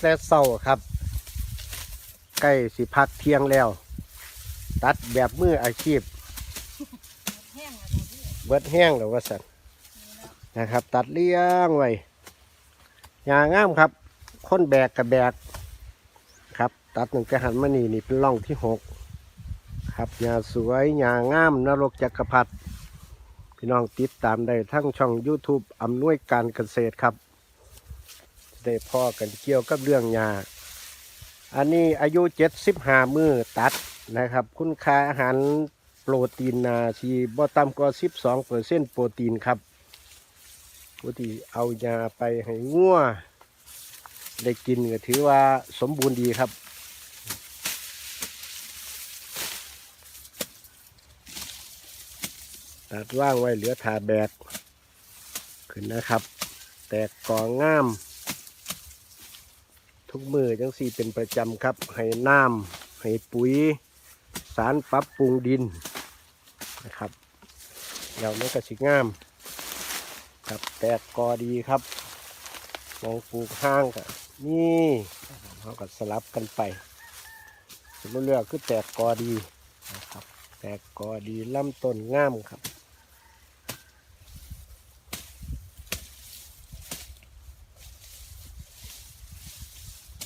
แต่เศร้าครับใกล้สิพักเที่ยงแล้ว ตัดแบบมืออาชีพ เบิดแห้งหรือว่าสันนะครับ ตัดเลี้ยงไว้ยางามครับค้นแบกกับแบกครับ ตัดหนึ่งกระหันมานี่นี่เป็นร่องที่หกครับยาสวยยางามนรกจักรพรรดิพี่น้องติดตามได้ทั้งช่อง YouTube อำนวยการเกษตรครับ ได้พ่อกันเกี่ยวกับเรื่องยาอันนี้อายุเจ็ดสิบห้ามือตัดนะครับ คุณค่าอาหารโปรตีนนาชีบ่ต่ำกว่าสิบสองเปอร์เซ็นต์โปรตีนครับผู้ที่เอายาไปให้งัวได้กินก็ถือว่าสมบูรณ์ดีครับตัดว่างไว้เหลือถาแบกขึ้นนะครับ แตกกองงาม ทุกมือจังสี่เป็นประจำครับ ให้น้ำให้ปุ๋ย สารปรับปรุงดินนะครับแล้วมันก็สิงามครับแตกกอดีครับมองปลูกห้างกับนี่เขาก็สลับกันไปสมมติเลือกคือแตกกอดีนะครับแตกกอดีลำต้นงามครับ